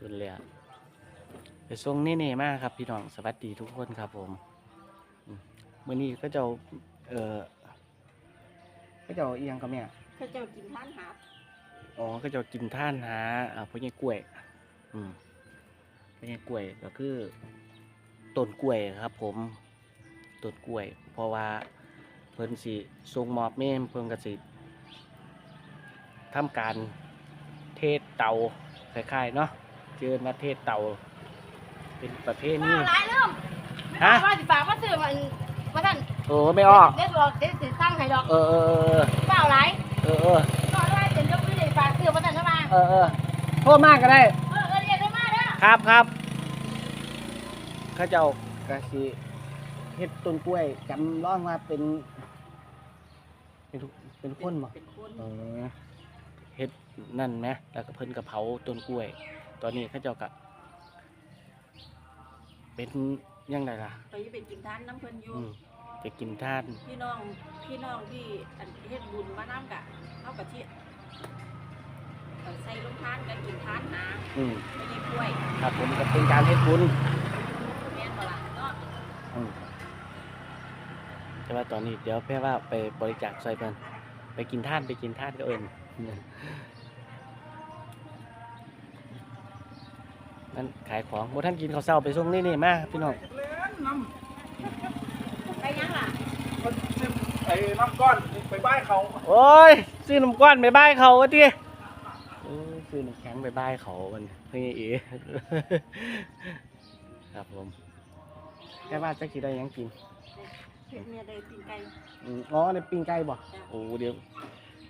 สุดเลยอะไปส่งนี่เน่ๆมากครับ พี่น้องสวัสดีทุกคนครับผมอืมมื่อนี้ก็จะเอาเออก็จะเอาเอียงกับเนี่ยเขาเจ้ากินท่านหาบอ๋อก็จะกินท่านหาอ่าพวกนี้กล้วย อืมพวกนี้กล้วยก็คือต้นกล้วยครับ ผมต้นกล้วย เพราะว่าเพิ่นสิทรงมอบเมมเพิ่นก็สิทำการเทศเตาคล้ายๆเนาะ เจอมาเทศเตาเป็นประเภทว่านี้หลายเริ่มฮะว่าสิฝากว่าซื้อมันว่าท่านโอ้ไม่อ้อเด็ดบอกเด็ดสิตั้งให้ดอกเออเออเออเปล่าหลายเออเออก็ได้เป็นยกขึ้นฝากซื้อว่าท่านเข้ามาเออเออโทษมากก็ได้เออเออเรียนได้มาเด้อครับครับเขาเจ้ากะสิเฮ็ดต้นกล้วยจำร้องว่าเป็น เป็นทุกเป็นคนบ่เป็นคนเออเฮ็ดนั่นไหมแล้วก็เพิ่นกะเผาต้นกล้วย ตอนนี้เขาเจ้ากะเป็นยังไงล่ะ ไปไปกินท่านน้ำเพิ่นอยู่อืมจะกินท่าน พี่น้องพี่น้องที่อันเฮ็ดบุญมาน้ำกะเอากะทิเอาใส่ลงทานกันกินทานหาอืมไม่ได้กล้วยครับผมก็เป็นการเฮ็ดบุญแม่นบ่ล่ะเนาะอืมแต่ว่าตอนนี้เดี๋ยวแพ่ว่าไปบริจาคใส่เพิ่นไปกินท่านไปกินท่านก็เอิญ นั่นขายของโมท่านกินข้าวเช้าไปส่งนี่นี่มาพี่น้องไปยังล่ะไอ้น้ำก้อนไปบ้านเขาโอ้ยซื้อน้ำก้อนไปบ้ายเขาวะดิโอ้ยซื้อน้ำแข็งไปบ้ายเขามันพี่เอ๋ครับผมแค่ว่าจะกินได้หยังกินเฮ็ดเมียได้กินไก่อืมอ๋อในปิ้งไก่บ่จ้ะโอ้เดี๋ยว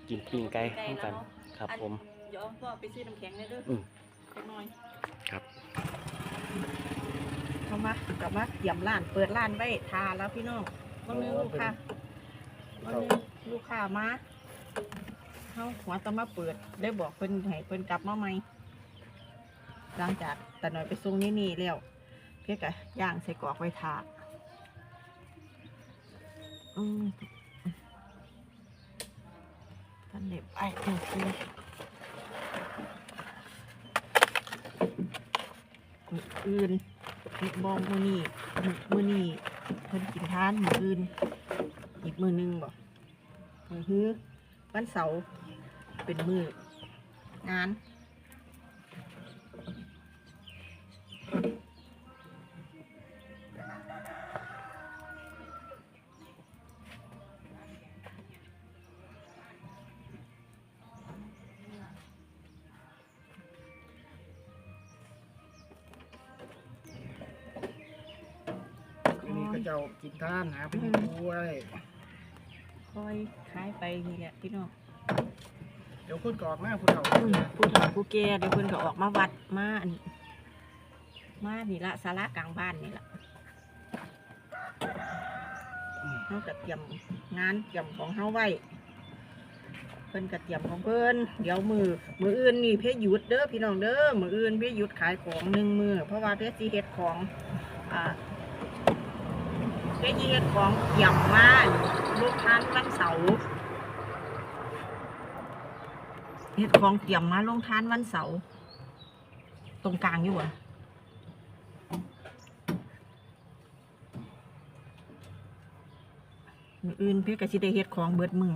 กินปิ้งไก่ไก่ทั้งแล้กัวนเนาะครับอันผมเดี๋ยวพ่อไปซื้อน้ำแข็งได้เด้ออืม จักหน่อยครับเข้ามากลับมาเตรียมร้าน เปิดร้านไว้ทาแล้วพี่น้องวันหนึงลูกค้าวันหนึงลูกค้ามาเฮาหัวตะมาเปิดได้บอกเพิ่นให้เพิ่นกลับมาใหม่หลังจากแต่หน่อยไปส่งนี่นี่แล้วเพื่อกะย่างใส่กรอกไว้ทาอืมท่านเด็บไอ้โอเค มืออื่นบองมือนี่มือนี่เพิ่นกินทานมืออื่น อีกมือหนึงบ่มือฮื้อวันเสาร์เป็นมืองาน ทีนี้ก็จะเอากินท่านหาพี่ด้วยคอยขายไปนี่แหละพี่น้องเดี๋ยวคนกรอกหน้าผู้เฒ่าอืมผู้เฒ่าผู้แก่เดี๋ยวเพิ่นก็ออกมาวัดมาอันมานี่ละศาลากลางบ้านนี่ละเฮาก็เตรียมงานเตรียมของเฮาไว้เพิ่นก็เตรียมของเพิ่นเดี๋ยวมือมืออื่นนี่เพชรหยุดเด้อพี่น้องเด้อมืออื่นเพชรหยุดขายของหนึ่งมือเพราะว่าเพชรสิเฮ็ดของอ่า เพชรสิเฮ็ดของเตรียมมาลูกค้านวันเสาร์เฮ็ดของเตรียมมาลงทานวันเสาร์ตรงกลางอยู่บ่มืออื่นเพชรก็สิได้เฮ็ดของเบิดมือ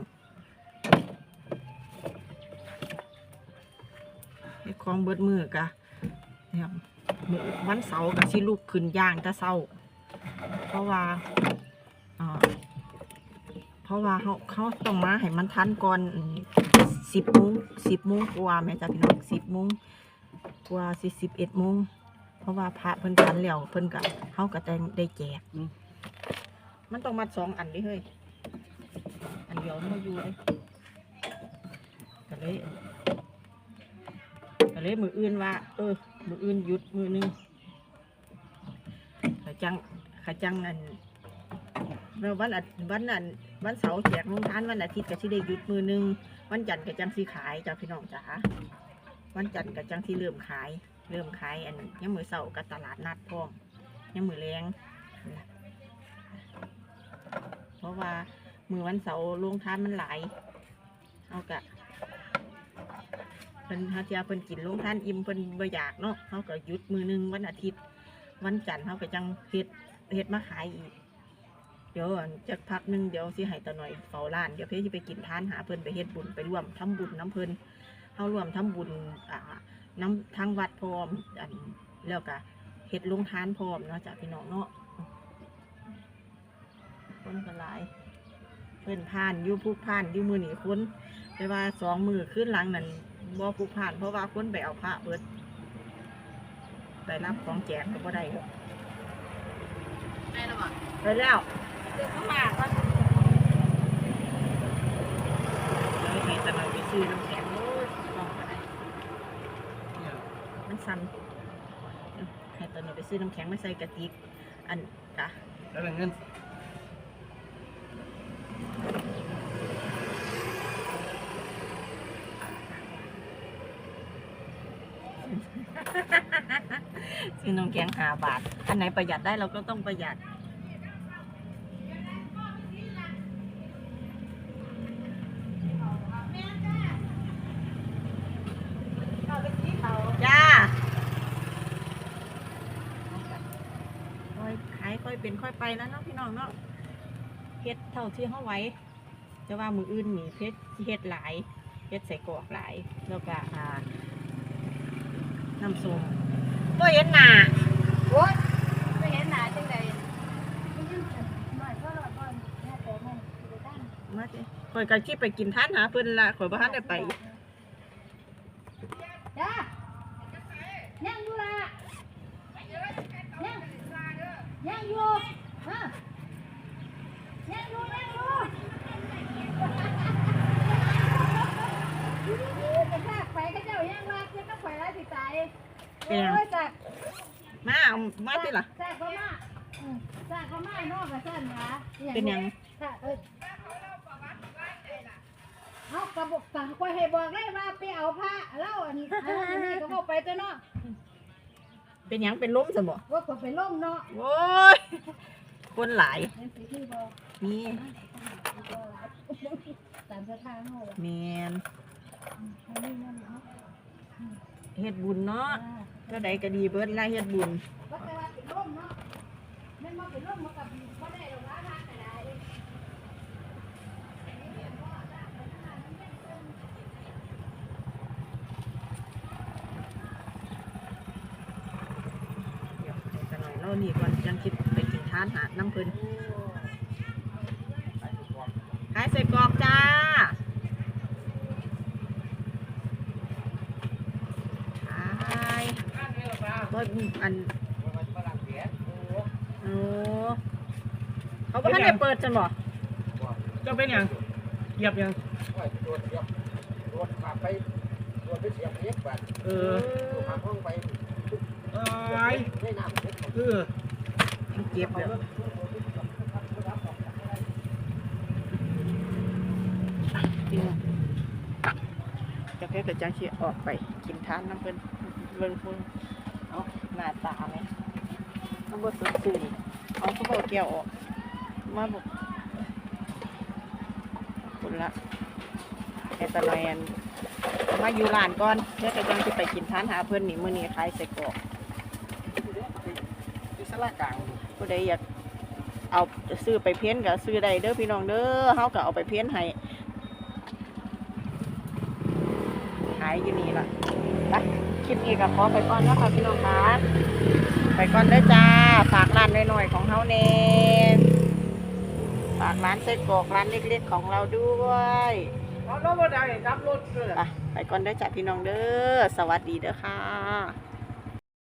เฮ็ดของเบิดมือกะเนี่ยวันเสาร์กะสิลุกขึ้นย่างต่เช้า ราะว่าเพราะว่าเขาเขาต้องมาให้มันทันก่อนสิบโมงสิบโมงกว่าแม่จ้ะพี่น้องสิบโมงกว่าสิสิบเอ็ดโมงเพราะว่าพระเพิ่นทันแล้วเพิ่นกะเขาก็ได้ได้แจกมันต้องมัดสองอันดิเฮ้ยอันเดียวมันบ่อยู่เลยก็เลยก็เลยมืออื่นว่า เออมืออื่นหยุดมือหนึงขาจัง ขาจังอันวันอาทิตย์วันนั้นวันเสาร์แจกโรงทานวันอาทิตย์ก็สิได้หยุดมือหนึงวันจันทร์ก็จังสิขายจ้าพี่น้องจ๋าวันจันทร์ก็จังสิเริ่มขาย เริ่มขายอันยังมือเสาร์ก็ตลาดนัดพร้อมยังมือแรงเพราะว่ามือวันเสาร์โรงทานมันหลายเอากะเพิ่นหาเทียเพิ่นกินลงทานอิ่มเพิ่นบ่อยากเนาะเฮาก็หยุดมือหนึงวันอาทิตย์ วันจันทร์เฮาก็จังเฮ็ด เฮ็ดมาขายอีก เดี๋ยวจักพักหนึงเดี๋ยวสิให้ตาหน่อยเฝ้าร้านเดี๋ยวเพิ่นสิไปกินทานหาเพิ่นไปเฮ็ดบุญไปร่วมทำบุญน้ำเพิ่นเฮาร่วมทำบุญอ่าน้ำทางวัดพร้อมอันแล้วก็เฮ็ดลงทานพร้อมเนาะจ้ะพี่น้องเนาะคนก็หลายเพิ่นผ่านอยู่ผู้ผ่านอยู่มือหนีคนแต่ว่าสองมือขึ้นหลังนั่นบ่ผู้ผ่านเพราะว่าคนไปเอาพระเบิดไปรับของแจกก็บ่ได้ ได้แล้วบ่ไปแล้วเด็กเข้ามาก็เลยให้ตะเราไปซื้อน้ำแข็งโอ้ยลองมาได้มันสั่นให้ตะเราไปซื้อน้ำแข็งมาใส่กระติกอันกะแล้วเงิน ซื้อน้ำแข็งหาบาท อันไหนประหยัดได้เราก็ต้องประหยัด จ้าค่อยขายค่อยเป็นค่อยไปแล้วเนาะพี่น้องเนาะเฮ็ดเท่าที่เขาไหว้แต่ว่ามืออื่นนี่เพชรเฮ็ดหลายเฮ็ดใส่กรอกหลายแล้วก็อ่าน้ำส้ม บ่เห็นหน้าโอ๊ยบ่เห็นหน้าจังได๋ม่ยืนหน่อยก็รอก่อนแม่แต่แม่สิไปตั้งมาสิข่อยก็คิดไปกินท่านหาเพิ่นละข่อยบ่ทันได้ไป จ้ายังอยู่ล่ะยังยังอยู่ฮะยังอยู่ยังอยู่จะพากไปก็เจ้ายังรักยังก็ไปแล้วสิตาย เป็นหยังโอ้ยจากมาเอามาสิล่ะ จากเขามาอืมจากเขามานอกกับเส้นหาเป็นหยังจากเอ้ยเอากระบอกสั่งคอยให้บอกเลยว่าไปเอาผ้าเล่าอันเอาอันนี้ก็บอกไปตัวเนาะเป็นหยังเป็นล้มซะบ่ว่าก็ไปล่มเนาะโอ้ยคนหลายนั่นสิที่บอกนี่ตามสถานเขาแม่นอันนี้นั่นเนาะ เฮ็ดบุญเนาะก็ใดก็ดีเบิดละเฮ็ดบุญว่าแต่ว่าเป็นล่มเนาะแม่นมาเป็นล่มมากับบ่ได้หรอกนะทางก็ได้เดี๋ยวให้กันหน่อยเรานี่ก่อนยังคิดไปกินทานหาน้ำเพิ่นขายใส่กรอกจ้าขายบ่ อันโอ้เขาบ่ทันได้เปิดจังบ่เจ้าเป็นหยังเหยียบหยังรถขับไปรถไปเสียบเล็กแบบเออขับห้องไปเอ้ยไม่น้ำเล็กเออยังเก็บเดี๋ยวพี่น้องจะแค่แต่จังสิออกไปกินทานน้ำเพิ่นเบิ่งพุ่นเอา หน้าตาไหมมันบ่สดชื่นเอาเขาบอกแก้วออก มาบอกคุณละไอ้ตะลอยอันมาอยู่ร้านก่อนเพื่อจะจังสิไปกินทานหาเพิ่นนี่มื้อนี้ขายใส่กรอกที่สลากลางผู้ใดอยากเอาซื้อไปเพ้นก็ซื้อได้เด้อพี่น้องเด้อเฮาก็เอาไปเพ้นให้ขายอยู่นี่ล่ะไปค ลิปนี้ก็ขอไปก่อนนะคะพี่น้องคะไปก่อนเด้อจ้า ฝากร้านน้อยๆของเฮาแน่ฝากร้านไส้กรอกร้านเล็กๆของเราด้วยเอาแล้วบ่ได้รับรถเลยไปไปก่อนเด้อจ้าพี่น้องเด้อ สวัสดีเด้อค่ะ